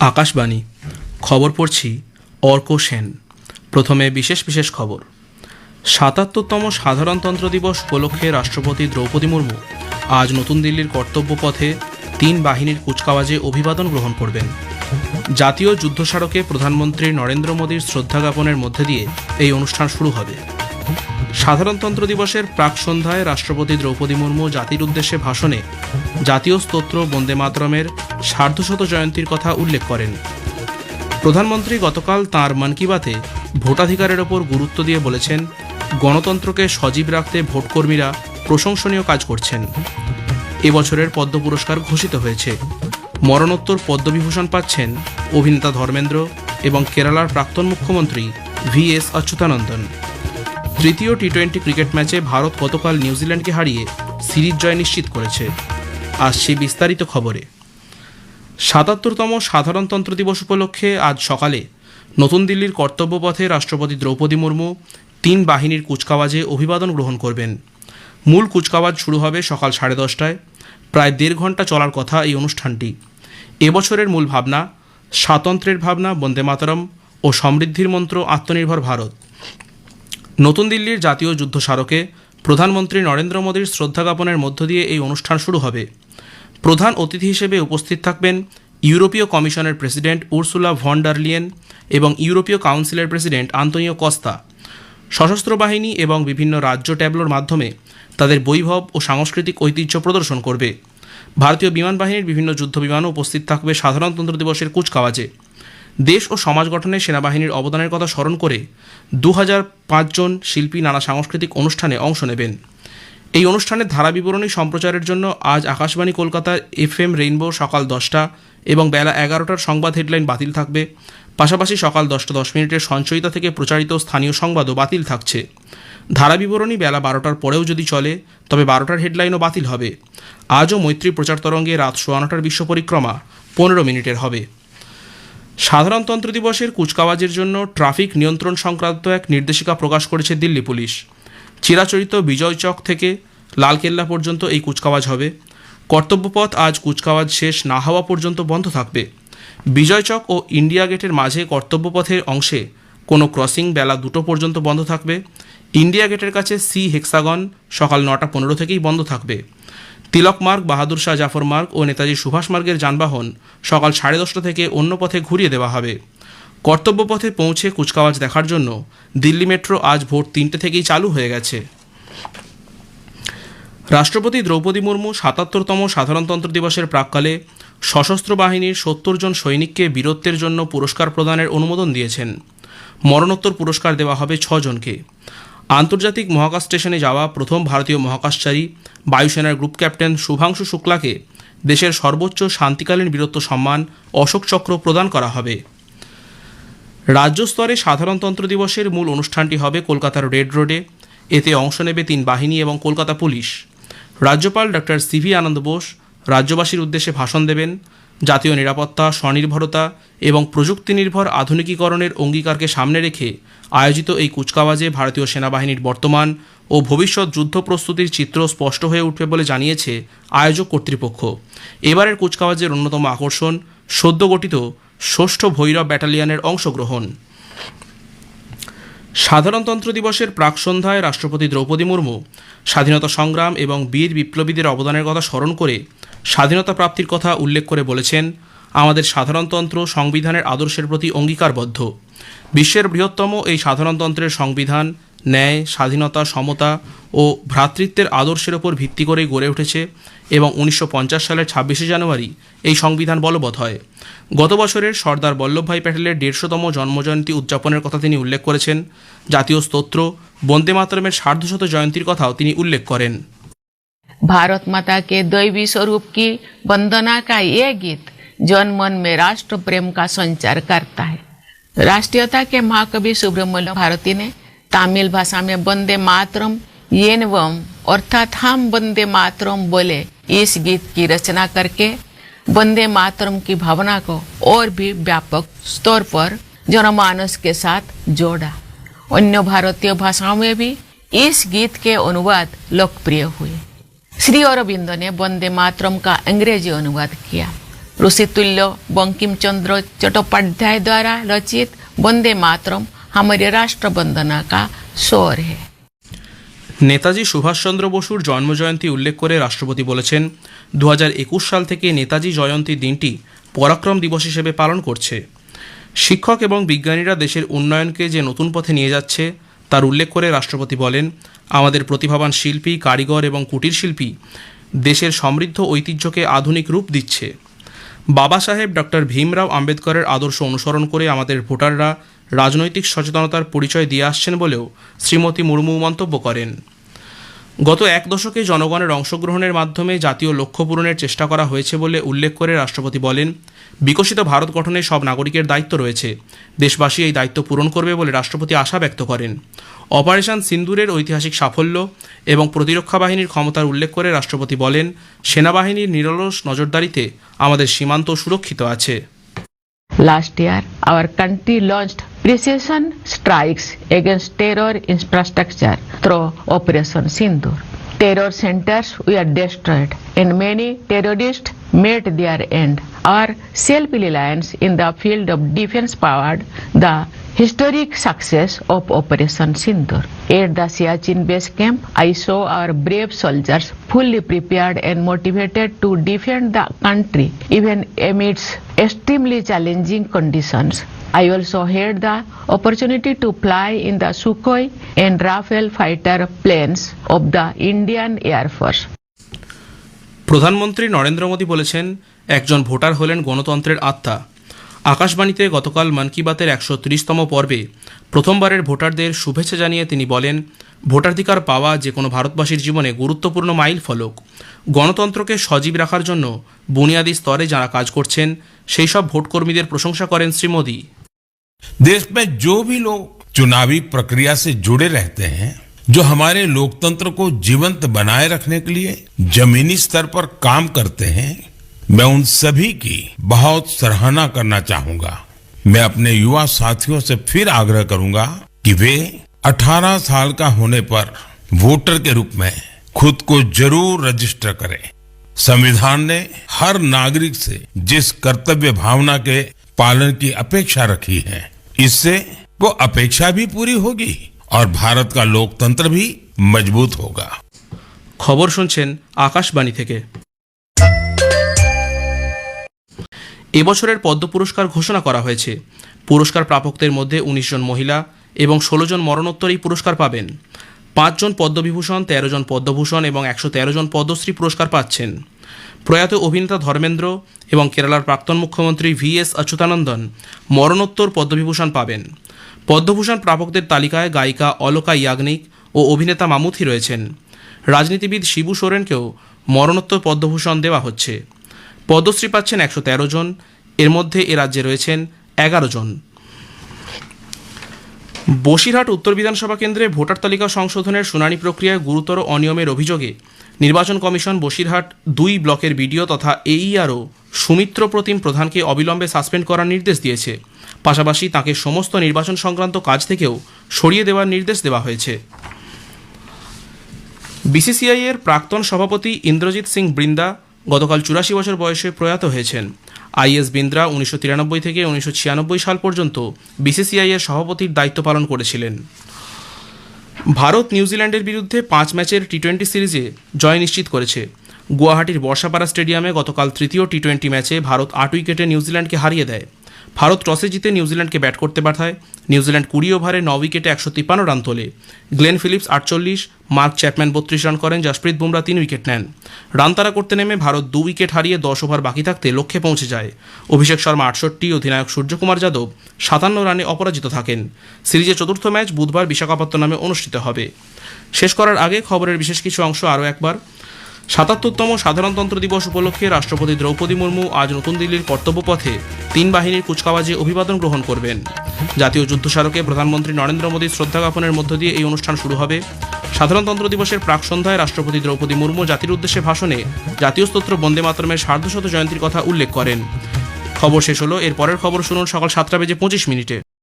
আকাশবাণী। খবর পড়ছি অর্ক সেন। প্রথমে বিশেষ বিশেষ খবর। সাতাত্তরতম সাধারণতন্ত্র দিবস উপলক্ষে রাষ্ট্রপতি দ্রৌপদী মুর্মু আজ নতুন দিল্লির কর্তব্য পথে তিন বাহিনীর কুচকাওয়াজে অভিবাদন গ্রহণ করবেন। জাতীয় যুদ্ধ স্মারকে প্রধানমন্ত্রী নরেন্দ্র মোদীর শ্রদ্ধা জ্ঞাপনের মধ্যে দিয়ে এই অনুষ্ঠান শুরু হবে। সাধারণতন্ত্র দিবসের প্রাক সন্ধ্যায় রাষ্ট্রপতি দ্রৌপদী মুর্মু জাতির উদ্দেশ্যে ভাষণে জাতীয় স্তোত্র বন্দে মাতরমের সার্ধশত জয়ন্তীর কথা উল্লেখ করেন। প্রধানমন্ত্রী গতকাল তাঁর মন কি বাতে ভোটাধিকারের ওপর গুরুত্ব দিয়ে বলেছেন, গণতন্ত্রকে সজীব রাখতে ভোটকর্মীরা প্রশংসনীয় কাজ করছেন। এবছরের পদ্ম পুরস্কার ঘোষিত হয়েছে। মরণোত্তর পদ্মবিভূষণ পাচ্ছেন অভিনেতা ধর্মেন্দ্র এবং কেরালার প্রাক্তন মুখ্যমন্ত্রী ভি এস অচ্যুতানন্দন। তৃতীয় টি টোয়েন্টি ক্রিকেট ম্যাচে ভারত গতকাল নিউজিল্যান্ডকে হারিয়ে সিরিজ জয় নিশ্চিত করেছে। আসছে বিস্তারিত খবরে। সাতাত্তরতম সাধারণতন্ত্র দিবস উপলক্ষে আজ সকালে নতুন দিল্লির কর্তব্যপথে রাষ্ট্রপতি দ্রৌপদী মুর্মু তিন বাহিনীর কুচকাওয়াজে অভিবাদন গ্রহণ করবেন। মূল কুচকাওয়াজ শুরু হবে সকাল সাড়ে দশটায়। প্রায় দেড় ঘণ্টা চলার কথা এই অনুষ্ঠানটি। এবছরের মূল ভাবনা স্বাতন্ত্র্যের ভাবনা বন্দে মাতরম ও সমৃদ্ধির মন্ত্র আত্মনির্ভর ভারত। নতুন দিল্লির জাতীয় যুদ্ধ স্মারকে প্রধানমন্ত্রী নরেন্দ্র মোদীর শ্রদ্ধা জ্ঞাপনের মধ্য দিয়ে এই অনুষ্ঠান শুরু হবে। প্রধান অতিথি হিসেবে উপস্থিত থাকবেন ইউরোপীয় কমিশনের প্রেসিডেন্ট উর্সুলা ভন ডারলিয়েন এবং ইউরোপীয় কাউন্সিলের প্রেসিডেন্ট আন্তোনিও কস্তা। সশস্ত্র বাহিনী এবং বিভিন্ন রাজ্য ট্যাবলোর মাধ্যমে তাদের বৈভব ও সাংস্কৃতিক ঐতিহ্য প্রদর্শন করবে। ভারতীয় বিমান বাহিনীর বিভিন্ন যুদ্ধ বিমানও উপস্থিত থাকবে সাধারণতন্ত্র দিবসের কুচকাওয়াজে। দেশ ও সমাজ গঠনে সেনাবাহিনীর অবদানের কথা স্মরণ করে দু হাজার পাঁচজন শিল্পী নানা সাংস্কৃতিক অনুষ্ঠানে অংশ নেবেন। এই অনুষ্ঠানের ধারা বিবরণী সম্প্রচারের জন্য আজ আকাশবাণী কলকাতার এফ এম রেইনবো সকাল দশটা এবং বেলা এগারোটার সংবাদ হেডলাইন বাতিল থাকবে। পাশাপাশি সকাল দশটা দশ মিনিটের সঞ্চয়িতা থেকে প্রচারিত স্থানীয় সংবাদও বাতিল থাকছে। ধারা বিবরণী বেলা বারোটার পরেও যদি চলে, তবে বারোটার হেডলাইনও বাতিল হবে। আজও মৈত্রী প্রচার তরঙ্গে রাত সোয়া নটার বিশ্ব পরিক্রমা পনেরো মিনিটের হবে। সাধারণতন্ত্র দিবসের কুচকাওয়াজের জন্য ট্রাফিক নিয়ন্ত্রণ সংক্রান্ত এক নির্দেশিকা প্রকাশ করেছে দিল্লি পুলিশ। চিরাচরিত বিজয় চক থেকে লালকেল্লা পর্যন্ত এই কুচকাওয়াজ হবে। কর্তব্যপথ আজ কুচকাওয়াজ শেষ না হওয়া পর্যন্ত বন্ধ থাকবে। বিজয় চক ও ইন্ডিয়া গেটের মাঝে কর্তব্যপথের অংশে কোনো ক্রসিং বেলা দুটো পর্যন্ত বন্ধ থাকবে। ইন্ডিয়া গেটের কাছে সি হেক্সাগন সকাল নটা পনেরো থেকেই বন্ধ থাকবে। তিলক মার্গ, বাহাদুর শাহ জাফর মার্গ ও নেতাজি সুভাষ মার্গের যানবাহন সকাল সাড়ে দশটা থেকে অন্য পথে ঘুরিয়ে দেওয়া হবে। কর্তব্য পথে পৌঁছে কুচকাওয়াজ দেখার জন্য দিল্লি মেট্রো আজ ভোর তিনটে থেকেই চালু হয়ে গেছে। রাষ্ট্রপতি দ্রৌপদী মুর্মু সাতাত্তরতম সাধারণতন্ত্র দিবসের প্রাককালে সশস্ত্র বাহিনীর সত্তর জন সৈনিককে বীরত্বের জন্য পুরস্কার প্রদানের অনুমোদন দিয়েছেন। মরণোত্তর পুরস্কার দেওয়া হবে ছজনকে। আন্তর্জাতিক মহাকাশ স্টেশনে যাওয়া প্রথম ভারতীয় মহাকাশচারী বায়ুসেনার গ্রুপ ক্যাপ্টেন শুভাংশু শুক্লাকে দেশের সর্বোচ্চ শান্তিকালীন বীরত্ব সম্মান অশোক চক্র প্রদান করা হবে। রাজ্য স্তরে সাধারণতন্ত্র দিবসের মূল অনুষ্ঠানটি হবে কলকাতার রেড রোডে। এতে অংশ নেবে তিন বাহিনী এবং কলকাতা পুলিশ। রাজ্যপাল doctor C V Ananda Bose রাজ্যবাসীর উদ্দেশ্যে ভাষণ দেবেন। জাতীয় নিরাপত্তা, স্বনির্ভরতা এবং প্রযুক্তি নির্ভর আধুনিকীকরণের অঙ্গীকারকে সামনে রেখে আয়োজিত এই কুচকাওয়াজে ভারতীয় সেনাবাহিনীর বর্তমান ও ভবিষ্যৎ যুদ্ধ প্রস্তুতির চিত্র স্পষ্ট হয়ে উঠবে বলে জানিয়েছে আয়োজক কর্তৃপক্ষ। এবারের কুচকাওয়াজের অন্যতম আকর্ষণ সদ্য গঠিত ষষ্ঠ ভৈরব ব্যাটালিয়নের অংশগ্রহণ। সাধারণতন্ত্র দিবসের প্রাক সন্ধ্যায় রাষ্ট্রপতি দ্রৌপদী মুর্মু স্বাধীনতা সংগ্রাম এবং বীর বিপ্লবীদের অবদানের কথা স্মরণ করে স্বাধীনতা প্রাপ্তির কথা উল্লেখ করে বলেছেন, আমাদের সাধারণতন্ত্র সংবিধানের আদর্শের প্রতি অঙ্গীকারবদ্ধ। বিশ্বের বৃহত্তম এই সাধারণতন্ত্রের সংবিধান ন্যায়, স্বাধীনতা, সমতা ও ভ্রাতৃত্বের আদর্শের ওপর ভিত্তি করেই গড়ে উঠেছে এবং উনিশশো পঞ্চাশ সালের ছাব্বিশে জানুয়ারি এই সংবিধান বলবৎ হয়। গত বছরের সর্দার বল্লভভাই প্যাটেলের দেড়শোতম জন্মজয়ন্তী উদযাপনের কথা তিনি উল্লেখ করেছেন। জাতীয় স্তোত্র বন্দে মাতরমের সার্ধশত জয়ন্তীর কথাও তিনি উল্লেখ করেন। भारत माता के दैवी स्वरूप की वंदना का ये गीत जन मन में राष्ट्र प्रेम का संचार करता है। राष्ट्रीयता के महाकवि सुब्रमण्य भारती ने तमिल भाषा में वंदे मातरम, येनवम, अर्थात हम वंदे मातरम बोले इस गीत की रचना करके वंदे मातरम की भावना को और भी व्यापक स्तर पर जनमानस के साथ जोड़ा। अन्य भारतीय भाषाओं में भी इस गीत के अनुवाद लोकप्रिय हुए। श्री अरविंदो ने वंदे मातरम का अंग्रेजी अनुवाद किया ऋषितुल्य बंकिम चंद्र चट्टोपाध्याय द्वारा रचित वंदे मातरम हमारे राष्ट्र वंदना का स्वर है নেতাজি সুভাষচন্দ্র বসুর জন্মজয়ন্তী উল্লেখ করে রাষ্ট্রপতি বলেছেন দু সাল থেকে নেতাজি জয়ন্তী দিনটি পরাক্রম দিবস হিসেবে পালন করছে শিক্ষক এবং বিজ্ঞানীরা দেশের উন্নয়নকে যে নতুন পথে নিয়ে যাচ্ছে তার উল্লেখ করে রাষ্ট্রপতি বলেন আমাদের প্রতিভাবান শিল্পী, কারিগর এবং কুটির শিল্পী দেশের সমৃদ্ধ ঐতিহ্যকে আধুনিক রূপ দিচ্ছে। বাবা সাহেব ডক্টর ভীমরাও আম্বেদকরের আদর্শ অনুসরণ করে আমাদের ভোটাররা রাজনৈতিক সচেতনতার পরিচয় দিয়ে আসছেন বলেও শ্রীমতী মুর্মু মন্তব্য করেন। গত এক দশকে জনগণের অংশগ্রহণের মাধ্যমে জাতীয় লক্ষ্য পূরণের চেষ্টা করা হয়েছে বলে উল্লেখ করে রাষ্ট্রপতি বলেন, বিকশিত ভারত গঠনে সব নাগরিকের দায়িত্ব রয়েছে। দেশবাসী এই দায়িত্ব পূরণ করবে বলে রাষ্ট্রপতি আশা ব্যক্ত করেন। অপারেশন সিন্দুরের ঐতিহাসিক সাফল্য এবং প্রতিরক্ষা বাহিনীর ক্ষমতার উল্লেখ করে রাষ্ট্রপতি বলেন, সেনাবাহিনীর নিরলস নজরদারিতে আমাদের সীমান্ত সুরক্ষিত আছে। Last year, our country launched precision strikes against terror infrastructure through Operation Sindur. Terror centers were destroyed and many terrorists met their end. Our self-reliance in the field of defense powered the historic success of Operation Sindur. At the Siachen base camp, I saw our brave soldiers fully prepared and motivated to defend the country even amidst extremely challenging conditions. I also had the opportunity to fly in the Sukhoi and Rafale fighter planes of the Indian Air Force. প্রধানমন্ত্রী নরেন্দ্র মোদী বলেছেন একজন voter হলেন গণতন্ত্রের আত্মা আকাশবাণীতে গতকাল মন কি বাতের একশো তিরিশতম পর্বে প্রথমবারের ভোটারদের শুভেচ্ছা জানিয়ে তিনি বলেন ভোটাধিকার পাওয়া যে কোনো ভারতবাসীর জীবনে গুরুত্বপূর্ণ মাইল ফলক গণতন্ত্রকে সজীব রাখার জন্য বুনিয়াদী স্তরে যারা কাজ করছেন সেই সব ভোটকর্মীদের প্রশংসা করেন শ্রী মোদী देश में जो भी लोग चुनावी प्रक्रिया से जुड़े रहते हैं जो हमारे लोकतंत्र को जीवंत बनाए रखने के लिए जमीनी स्तर पर काम करते हैं मैं उन सभी की बहुत सराहना करना चाहूंगा मैं अपने युवा साथियों से फिर आग्रह करूंगा कि वे 18 साल का होने पर वोटर के रूप में खुद को जरूर रजिस्टर करें संविधान ने हर नागरिक से जिस कर्तव्य भावना के पालन की अपेक्षा रखी है इससे वो अपेक्षा भी पूरी होगी और भारत का लोकतंत्र भी मजबूत होगा খবর শুনছেন আকাশবাণী থেকে এবছরের পদ্ম পুরস্কার ঘোষণা করা হয়েছে। পুরস্কার প্রাপকদের মধ্যে উনিশ জন মহিলা এবং ষোলো জন মরণোত্তর এই পুরস্কার পাবেন। পাঁচজন পদ্মবিভূষণ, তেরো জন পদ্মভূষণ এবং একশো তেরো জন পদ্মশ্রী পুরস্কার পাচ্ছেন। প্রয়াত অভিনেতা ধর্মেন্দ্র এবং কেরালার প্রাক্তন মুখ্যমন্ত্রী ভি এস অচ্যুতানন্দন মরণোত্তর পদ্মবিভূষণ পাবেন। পদ্মভূষণ প্রাপকদের তালিকায় গায়িকা অলকা ইয়াগনিক ও অভিনেতা মামুথি রয়েছেন। রাজনীতিবিদ শিবু সোরেনকেও মরণোত্তর পদ্মভূষণ দেওয়া হচ্ছে। পদ্মশ্রী পাচ্ছেন একশো তেরো জন। এর মধ্যে এ রাজ্যে রয়েছেন এগারো জন। বসিরহাট উত্তর বিধানসভা কেন্দ্রে ভোটার তালিকা সংশোধনের শুনানি প্রক্রিয়ায় গুরুতর অনিয়মের অভিযোগে নির্বাচন কমিশন বসিরহাট দুই ব্লকের বিডিও তথা এইআরও সুমিত্র প্রতিম প্রধানকে অবিলম্বে সাসপেন্ড করার নির্দেশ দিয়েছে। পাশাপাশি তাকে সমস্ত নির্বাচন সংক্রান্ত কাজ থেকেও সরিয়ে দেওয়ার নির্দেশ দেওয়া হয়েছে। বিসিসিআই এর প্রাক্তন সভাপতি ইন্দ্রজিৎ সিং বৃন্দা গতকাল চুরাশি বছর বয়সে প্রয়াত হয়েছেন। আইএস বিন্দ্রা উনিশশো তিরানব্বই থেকে উনিশশো ছিয়ানব্বই সাল পর্যন্ত বিসিসিআই এর সভাপতির দায়িত্ব পালন করেছিলেন। ভারত নিউজিল্যান্ডের বিরুদ্ধে পাঁচ ম্যাচের টি টোয়েন্টি সিরিজে জয় নিশ্চিত করেছে। গুয়াহাটির বর্ষাপাড়া স্টেডিয়ামে গতকাল তৃতীয় টি টোয়েন্টি ম্যাচে ভারত আট উইকেটে নিউজিল্যান্ডকে হারিয়ে দেয়। ভারত টসে জিতে নিউজিল্যান্ডকে ব্যাট করতে পাঠায়। নিউজিল্যান্ড কুড়ি ওভারে ন উইকেটে একশো তিপ্পান্ন রান তোলে। গ্লেন ফিলিপস আটচল্লিশ, মার্ক চ্যাপম্যান বত্রিশ রান করেন, জাসপ্রীত বুমরা তিন উইকেট নেন। রান তারা করতে নেমে ভারত দু উইকেট হারিয়ে দশ ওভার বাকি থাকতে লক্ষ্যে পৌঁছে যায়। অভিষেক শর্মা আটষট্টি, অধিনায়ক সূর্যকুমার যাদব সাতান্ন রানে অপরাজিত থাকেন। সিরিজের চতুর্থ ম্যাচ বুধবার বিশাখাপত্তনমে অনুষ্ঠিত হবে। শেষ করার আগে খবরের বিশেষ কিছু অংশ আরও একবার। সাতাত্তরতম সাধারণতন্ত্র দিবস উপলক্ষে রাষ্ট্রপতি দ্রৌপদী মুর্মু আজ নতুন দিল্লির কর্তব্যপথে তিন বাহিনীর কুচকাওয়াজে অভিবাদন গ্রহণ করবেন। জাতীয় যুদ্ধ স্মারকে প্রধানমন্ত্রী নরেন্দ্র মোদীর শ্রদ্ধা জ্ঞাপনের মধ্য দিয়ে এই অনুষ্ঠান শুরু হবে। সাধারণতন্ত্র দিবসের প্রাক সন্ধ্যায় রাষ্ট্রপতি দ্রৌপদী মুর্মু জাতির উদ্দেশ্যে ভাষণে জাতীয় স্তোত্র বন্দে মাতরমের সার্ধশত জয়ন্তীর কথা উল্লেখ করেন। খবর শেষ হলো, এর পরের খবর শুনুন সকাল সাতটা বেজে পঁচিশ মিনিটে।